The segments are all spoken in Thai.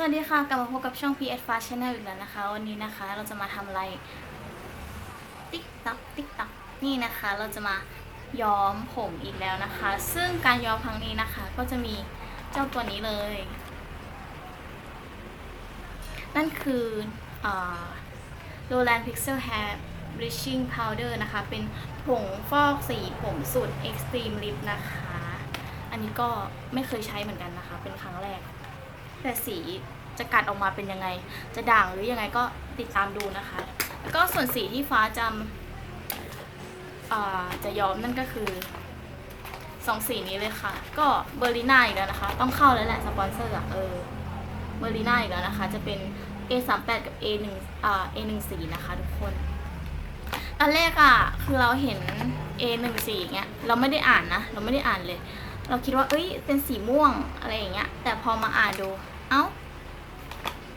สวัสดีค่ะ กลับมาพบกับช่อง PS Fast Channel อีกแล้วนะคะ วันนี้นะคะเราจะมาทำอะไร ติ๊กตักติ๊กตักนี่นะคะ เราจะมาย้อมผมอีกแล้วนะคะ ซึ่งการย้อมครั้งนี้นะคะ ก็จะมีเจ้าตัวนี้เลย นั่นคือ Roland Pixel Hair Bleaching Powder นะคะ เป็นผงฟอกสีผมสูตร Extreme Lip นะคะ อันนี้ก็ไม่เคยใช้เหมือนกันนะคะ เป็นครั้งแรก แต่สีจะกัดออกมาเป็นยังไง จะด่างหรือยังไงก็ติดตามดูนะคะ แล้วก็ส่วนสีที่ฟ้าจำจะย้อมนั่นก็คือสองสีนี้เลยค่ะ ก็เบอร์ลิน่าอีกแล้วนะคะ ต้องเข้าแล้วแหละสปอนเซอร์อะเออเบอร์ลิน่าอีกแล้วนะคะ จะเป็น A38 กับ A1 อ่า A14 นะคะทุกคนตอนแรกอะคือเราเห็น A14 เงี้ยเราไม่ได้อ่านนะ เราไม่ได้อ่านเลย เราคิดว่า เอ้ย เป็นสีม่วงอะไรอย่างเงี้ย แต่พอมาอ่านดู เอ้า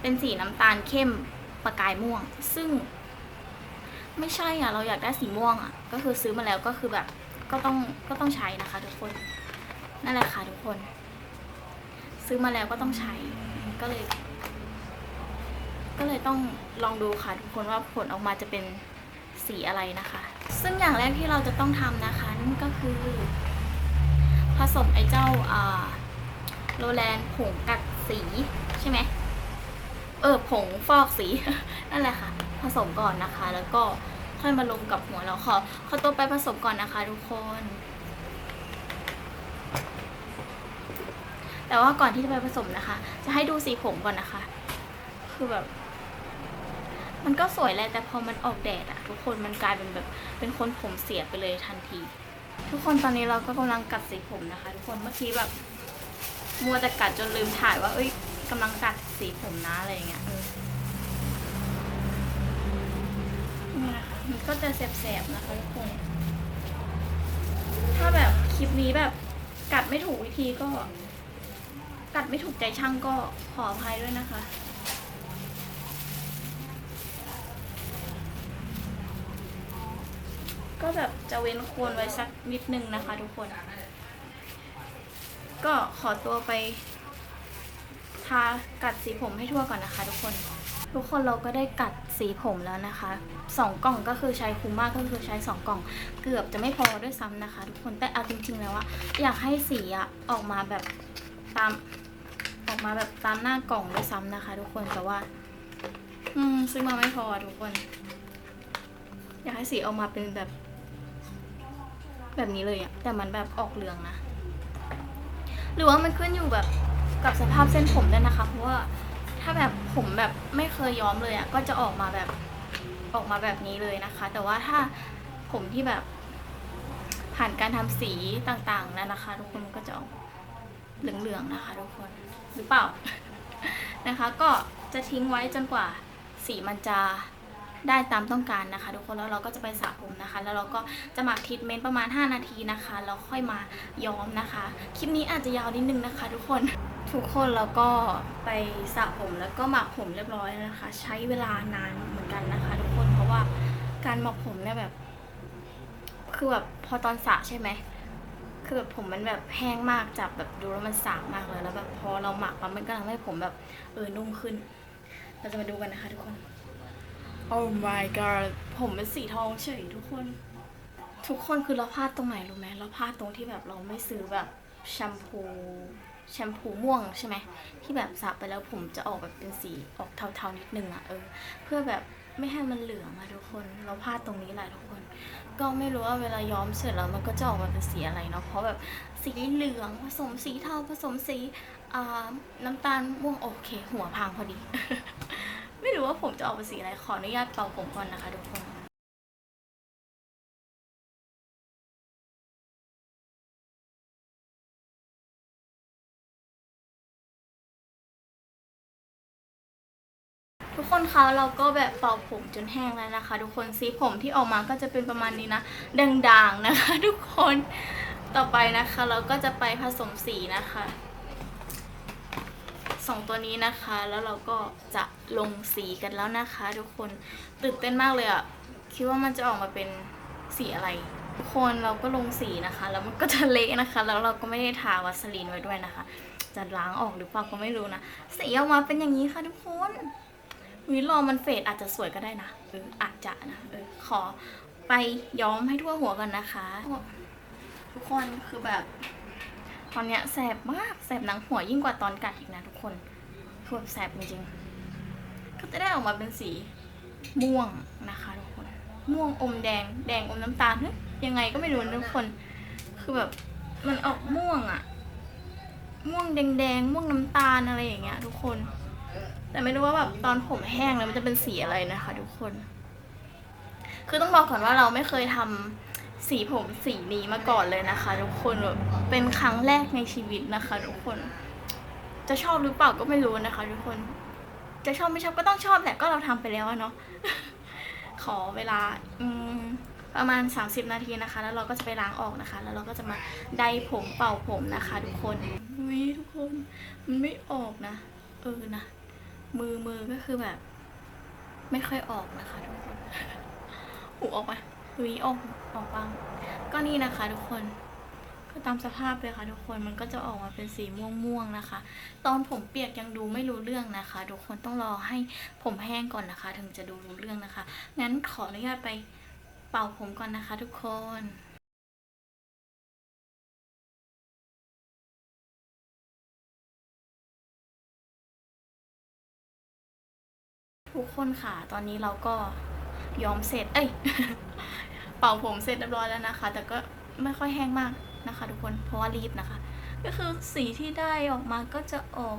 เป็นสีน้ำตาลเข้มประกายม่วง ซึ่ง ไม่ใช่อะ เราอยากได้สีม่วงอะ ก็คือซื้อมาแล้วก็คือแบบ ก็ต้องก็ต้องใช้นะคะ ทุกคน นั่นแหละค่ะทุกคน ซื้อมาแล้วก็ต้องใช้ ก็เลย ก็เลยต้องลองดูค่ะทุกคนว่าผลออกมาจะเป็นสีอะไรนะคะ ซึ่งอย่างแรกที่เราจะต้องทำนะคะนั่นก็คือ สมไอ้เจ้าอ่าโรแลนผงกัดสีใช่ไหมเออผงฟอกสี นั่นแหละค่ะ ผสมก่อนนะคะ แล้วก็ค่อยมาลงกับหัวเราขอขอตัวไปผสมก่อนนะคะ ทุกคน แต่ว่าก่อนที่จะไปผสมนะคะ จะให้ดูสีผมก่อนนะคะ คือแบบ มันก็สวยแหละแต่พอมันออกแดดอะทุกคนมันกลายเป็นแบบเป็นคนผมเสียไปเลยทันที ทุกคนตอนนี้เราก็กำลังกัดสีผมนะคะ ทุกคนเมื่อกี้แบบมัวแต่กัดจนลืมถ่ายว่า เอ้ยกำลังกัดสีผมนะอะไรอย่างเงี้ยนี่นะคะมันก็จะแสบๆนะคะทุกคน ถ้าแบบคลิปนี้แบบกัดไม่ถูกวิธีก็ กัดไม่ถูกใจช่างก็ขออภัยด้วยนะคะ แบบจะเว้นโคนไว้สักนิดนึงนะคะทุกคน ก็ขอตัวไปทากัดสีผมให้ทั่วก่อนนะคะทุกคน ทุกคนเราก็ได้กัดสีผมแล้วนะคะสองกล่องก็คือใช้คุ้มมากก็คือใช้สองกล่อง เกือบจะไม่พอด้วยซ้ำนะคะ ทุกคนแต่เอาจริงๆแล้วอะอยากให้สีอะออกมาแบบตามออกมาแบบตามหน้ากล่องด้วยซ้ำนะคะ ทุกคนแต่ว่า อืมซื้อมาไม่พอทุกคน อยากให้สีออกมาเป็นแบบ แบบนี้เลยอะแต่มันแบบออกเหลืองนะ หรือว่ามันขึ้นอยู่แบบกับสภาพเส้นผมด้วยนะคะ เพราะว่าถ้าแบบผมแบบไม่เคยย้อมเลยอะก็จะออกมาแบบออกมาแบบนี้เลยนะคะ แต่ว่าถ้าผมที่แบบผ่านการทำสีต่างๆแล้วนะคะ ทุกคนมันก็จะออกเหลืองๆนะคะทุกคนหรือเปล่านะคะ ก็จะทิ้งไว้จนกว่าสีมันจะ ได้ตามต้องการนะคะ ทุกคนแล้วเราก็จะไปสระผมนะคะ แล้วเราก็จะหมักทรีทเมนต์ประมาณ 5 นาทีนะคะแล้วค่อยมาย้อมนะคะ คลิปนี้อาจจะยาวนิดนึงนะคะ ทุกคนทุกคนแล้วก็ไปสระผมแล้วก็หมักผมเรียบร้อยนะคะ ใช้เวลานานเหมือนกันนะคะ ทุกคนเพราะว่าการหมักผมเนี่ยแบบ คือแบบพอตอนสระใช่ไหมคือแบบผมมันแบบแห้งมากจับแบบดูแล้วมันสากมากเลยแล้วแบบพอเราหมักแล้วมันก็ทำให้ผมแบบเออนุ่มขึ้น เราจะมาดูกันนะคะทุกคน Oh my god ผมเป็นสีทองเฉยทุกคน ทุกคนคือเราพลาดตรงไหนรู้ไหมเราพลาดตรงที่แบบเราไม่ซื้อแบบแชมพูแชมพูม่วงใช่ไหมที่แบบสระไปแล้วผมจะออกแบบเป็นสีออกเทาๆนิดนึงอะเออ เพื่อแบบไม่ให้มันเหลืองอะทุกคน เราพลาดตรงนี้แหละทุกคน ก็ไม่รู้ว่าเวลาย้อมเสร็จแล้วมันก็จะออกมาเป็นสีอะไรเนาะเพราะแบบสีเหลืองผสมสีเทาผสมสีน้ำตาลม่วงโอเค หัวพังพอดี รู้ว่าผมจะออกเป็นสีอะไร ขออนุญาตเป่าผมก่อนนะคะทุกคนทุกคนคะเราก็แบบเป่าผมจนแห้งแล้วนะคะ ทุกคนสีผมที่ออกมาก็จะเป็นประมาณนี้นะด่างๆนะคะ ทุกคนต่อไปนะคะ เราก็จะไปผสมสีนะคะ สองตัวนี้นะคะ แล้วเราก็จะลงสีกันแล้วนะคะ ทุกคนตื่นเต้นมากเลยอะคิดว่ามันจะออกมาเป็นสีอะไร ทุกคนเราก็ลงสีนะคะ แล้วมันก็จะเละนะคะ แล้วเราก็ไม่ได้ทาวัสลีนไว้ด้วยนะคะ จะล้างออกหรือเปล่าก็ไม่รู้นะสีออกมาเป็นอย่างนี้ค่ะทุกคนวิรอมันเฟดอาจจะสวยก็ได้นะเอออาจจะนะเออขอไปย้อมให้ทั่วหัวก่อนนะคะ ทุกคนคือแบบ ตอนเนี้ยแสบมากแสบหนังหัวยิ่งกว่าตอนกัดอีกนะทุกคนคือแบบแสบจริงๆ ก็จะได้ออกมาเป็นสีม่วงนะคะทุกคน ม่วงอมแดง แดงอมน้ำตาลเฮ้ยยังไงก็ไม่รู้นะทุกคน คือแบบมันออกม่วงอะม่วงแดงๆ ม่วงน้ำตาลอะไรอย่างเงี้ย ทุกคน แต่ไม่รู้ว่าแบบตอนผมแห้งแล้วมันจะเป็นสีอะไรนะคะ ทุกคน คือต้องบอกก่อนว่าเราไม่เคยทำ สีผมสีนี้มาก่อนเลยนะคะ ทุกคนแบบเป็นครั้งแรกในชีวิตนะคะ ทุกคน จะชอบหรือเปล่าก็ไม่รู้นะคะ ทุกคน จะชอบไม่ชอบก็ต้องชอบแหละก็เราทำไปแล้วเนาะขอเวลาอืมประมาณ 30 นาทีนะคะ แล้วเราก็จะไปล้างออกนะคะ แล้วเราก็จะมาไดผมเป่าผมนะคะ ทุกคนอุ้ยทุกคนมันไม่ออกนะเออนะมือมือก็คือแบบ ไม่ค่อยออกนะคะ ทุกคนหูออกไหมหุยออก ออกบ้างก็นี่นะคะทุกคนก็ตามสภาพเลยค่ะทุกคนมันก็จะออกมาเป็นสีม่วงๆนะคะ ตอนผมเปียกยังดูไม่รู้เรื่องนะคะ ทุกคนต้องรอให้ผมแห้งก่อนนะคะ ถึงจะดูรู้เรื่องนะคะ งั้นขออนุญาตไปเป่าผมก่อนนะคะ ทุกคนทุกคนค่ะ ตอนนี้เราก็ย้อมเสร็จ เอ้ย เป่าผมเสร็จเรียบร้อยแล้วนะคะ แต่ก็ไม่ค่อยแห้งมากนะคะ ทุกคนเพราะว่ารีบนะคะ ก็คือสีที่ได้ออกมาก็จะออก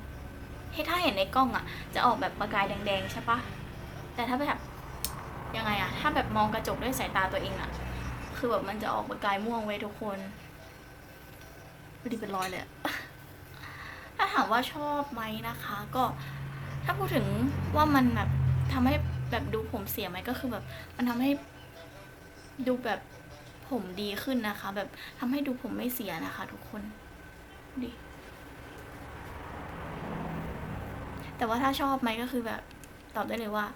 ให้ถ้าเห็นในกล้องอะ่ะ จะออกแบบประกายแดงๆใช่ปะแต่ถ้าแบบยังไงอะถ้าแบบมองกระจกด้วยสายตาตัวเองอะคือแบบมันจะออกประกายม่วงไว้ทุกคนดูดิเป็นรอยเลยถ้าถามว่าชอบไหมนะคะ ก็ถ้าพูดถึงว่ามันแบบทำให้แบบดูผมเสียไหมก็คือแบบ มันทำให้ ดูแบบผมดีขึ้นนะคะ แบบทำให้ดูผมไม่เสียนะคะ ทุกคนดิแต่ว่าถ้าชอบไหมก็คือแบบตอบได้เลยว่า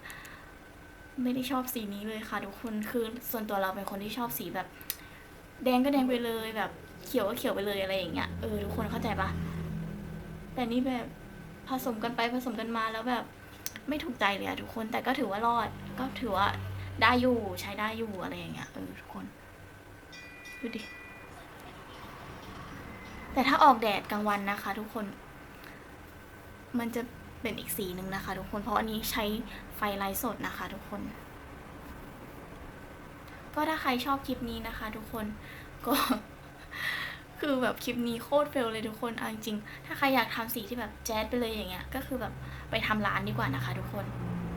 ไม่ได้ชอบสีนี้เลยค่ะทุกคนคือส่วนตัวเราเป็นคนที่ชอบสีแบบ แดงก็แดงไปเลยแบบเขียวก็เขียวไปเลยอะไรอย่างเงี้ยเออทุกคนเข้าใจปะแต่นี่แบบผสมกันไปผสมกันมาแล้วแบบไม่ถูกใจเลยอะทุกคนแต่ก็ถือว่ารอดก็ถือว่า ได้อยู่ใช้ได้อยู่อะไรอย่างเงี้ยเออทุกคนดูดิแต่ถ้าออกแดดกลางวันนะคะ ทุกคน มันจะเป็นอีกสีหนึ่งนะคะ ทุกคนเพราะอันนี้ใช้ไฟไลท์สดนะคะ ทุกคน ก็ถ้าใครชอบคลิปนี้นะคะ ทุกคนก็คือแบบคลิปนี้โคตรเฟลเลยทุกคนเอาจริงๆถ้าใครอยากทำสีที่แบบแจ๊ดไปเลยอย่างเงี้ย ก็คือแบบไปทำร้านดีกว่านะคะ ทุกคน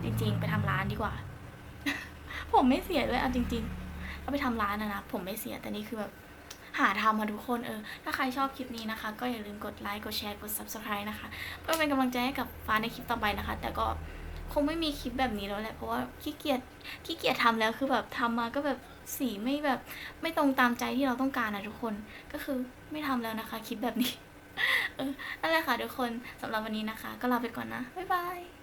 จริง ๆ ไปทำร้านดีกว่า ผมไม่เสียด้วยเอาจริงๆถ้าไปทำร้านนะนะผมไม่เสียแต่นี่คือแบบหาทำมาทุกคนเออ ถ้าใครชอบคลิปนี้นะคะ ก็อย่าลืมกดไลค์ กดแชร์ กด subscribe นะคะ เพื่อเป็นกำลังใจให้กับฟ้าในคลิปต่อไปนะคะ แต่ก็คงไม่มีคลิปแบบนี้แล้วแหละ เพราะว่าขี้เกียจ ขี้เกียจทำแล้ว คือแบบทำมาก็แบบสีไม่แบบ ไม่ตรงตามใจที่เราต้องการนะทุกคน ก็คือไม่ทำแล้วนะคะ คลิปแบบนี้ เออ นั่นแหละค่ะทุกคนสำหรับวันนี้นะคะ ก็ลาไปก่อนนะ บ๊ายบาย